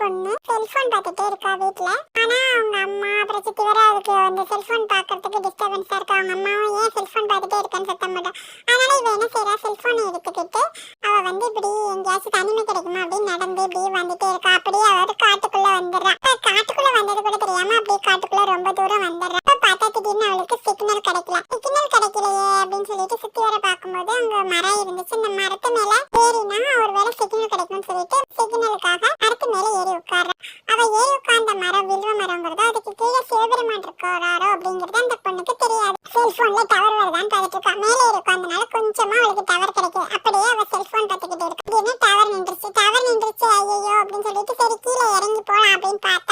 பொண்ணு செல்போன் பார்த்துட்டே இருக்கா வீட்ல. ஆனா அவங்க அம்மா அப்புறம் சித்தி வர அதுக்கு அந்த செல்போன் பார்க்கறதுக்கு டிஸ்டர்பன்ஸா இருக்கு அவங்க அம்மாவும் ஏன் செல்போன் பார்த்துட்டே இருக்கேன்னு சத்தம் போட்டா. அதனால இவ என்ன செய்யறா செல்போனை எடுத்துக்கிட்டு அவ வந்து இப்படி எங்கேயாச்சும் தனிமை கிடைக்குமா அப்படின்னு நடந்து இப்படி வந்துட்டே இருக்கா. அப்படியே அவர் காட்டுக்குள்ள வந்துடுறா. அப்ப காட்டுக்குள்ள வந்தது கூட தெரியாம அப்படியே காட்டுக்குள்ள ரொம்ப தூரம் வந்துடுறா. அப்ப பார்த்தா திடீர்னு அவளுக்கு சிக்னல் கிடைக்கல. சிக்னல் கிடைக்கலையே அப்படின்னு சொல்லிட்டு சுத்தி வர பார்க்கும்போது அங்க மரம் இருந்துச்சு. இந்த மரத்து மேல ஏறினா ஒருவேளை சிக்னல் கிடைக்கும்னு சொல்லிட்டு சிக்னலுக்காக மரத்து மேல ஏறி உட்கார்றா அவ ஏறி உட்கார்ந்த மரம் வில்வ மரங்கிறதோ அதுக்கு கீழே சிவபெருமான் இருக்கிறாரோ அப்படிங்கிறது அந்த பொண்ணுக்கு தெரியாது. செல்போன்ல டவர் வருதான்னு பார்த்துட்டு இருக்கா மேலே இருக்கும். அதனால கொஞ்சமா அவளுக்கு டவர் கிடைக்கும். அப்படியே அவ செல்போன் பார்த்துக்கிட்டு இருக்கு. டவர் நின்றுச்சு. டவர் நின்றுச்சு. ஐயோ அப்படின்னு சொல்லிட்டு சரி கீழே இறங்கி போலாம் அப்படின்னு பார்த்தா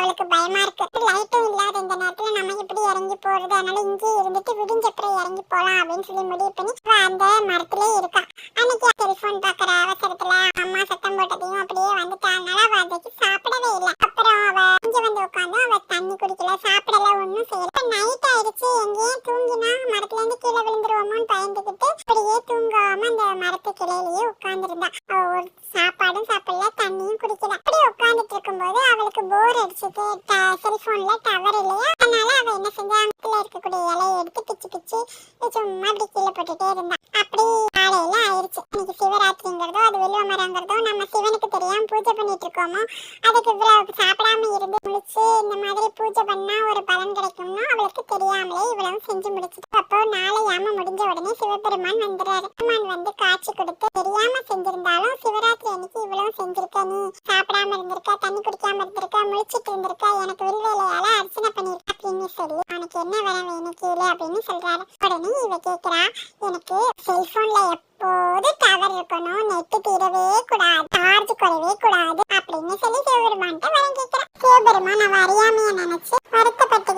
அவளுக்கு பயமா இருக்கு. லைட்டும் இல்லாத இந்த நேரத்துல நம்ம எப்படி இறங்கி போறது. அதனால இங்கே இருந்துட்டு விடிஞ்சப்புறம் இறங்கி போலாம் அப்படின்னு சொல்லி முடிவு பண்ணி அவ அந்த மரத்திலே இருக்கா. அன்னைக்கு செல்போன் பாக்குற அவசரத்துல அம்மா சத்தம் போட்டதையும் அப்படியே வந்துட்டா. அதனால அவ அதுக்கு சாப்பிடவே இல்லை. அப்புறம் அவ இங்க வந்து உட்காந்து அவ தண்ணி குடிக்கல சாப்பிடல ஒண்ணும் செய்யல. நைட் ஆயிடுச்சு. எங்கேயும் தூங்கினா மரத்துல இருந்து கீழே விழுந்துருவோமோன்னு பயந்துகிட்டு அப்படியே தூங்காம அந்த மரத்து கிளையிலேயே உட்கார்ந்திருந்தா. அவ ஒரு சாப்பாடும் சாப்பிடல தண்ணியும் குடிக்கல அப்படியே உட்கார்ந்துட்டு இருக்கும்போது அவளுக்கு போர் அடிச்சது செல்போன்ல டவர் இல்லையா? அதனால அவ என்ன செஞ்சா அங்கத்துல இருக்கக்கூடிய இலையை எடுத்து பிச்சு பிச்சு சும்மா அப்படி கீழே போட்டுட்டே இருந்தா. அப்படி காலையில ஆயிடுச்சு. இன்னைக்கு சிவராத்திரிங்கிறதோ அது வெள்ளுவ மரங்கிறதோ நம்ம பூஜை பண்ணிட்டு இருக்கோமோ அதுக்கு இவ்வளவு சாப்பிடாம இருந்து முழிச்சு இந்த மாதிரி பூஜை பண்ணா ஒரு பலன் கிடைக்கும்னு அவளுக்கு தெரியாமலே இவ்வளவு செஞ்சு முடிச்சிட்டு அப்போ நாளையாம முடிஞ்ச உடனே சிவபெருமான் வந்துடுறாரு. பெருமான் வந்து காட்சி கொடுத்து தெரியாம செஞ்சிருந்தாலும் சிவராத்திரி அன்னைக்கு இவ்வளவு செஞ்சிருக்க நீ? சாப்பிடாம இருந்திருக்க தண்ணி குடிக்காம இருந்திருக்க முழிச்சிட்டு இருந்திருக்க எனக்கு வில்வேலையால அர்ச்சனை பண்ணிருக்க அப்படின்னு சொல்லி அவனுக்கு என்ன வர வேணும் கீழே அப்படின்னு சொல்றாரு. உடனே இவ கேக்குறா எனக்கு செல்போன்ல எப்போது டவர் இருக்கணும்? நெட்டு தீரவே கூடாது. சார்ஜ் வரவே கூடாது அப்படின்னு சொல்லி சிவபெருமான்கிட்ட வரம் கேட்கிறா சிவபெருமான் அவ அறியாமைய நினைச்சு வருத்தப்பட்டு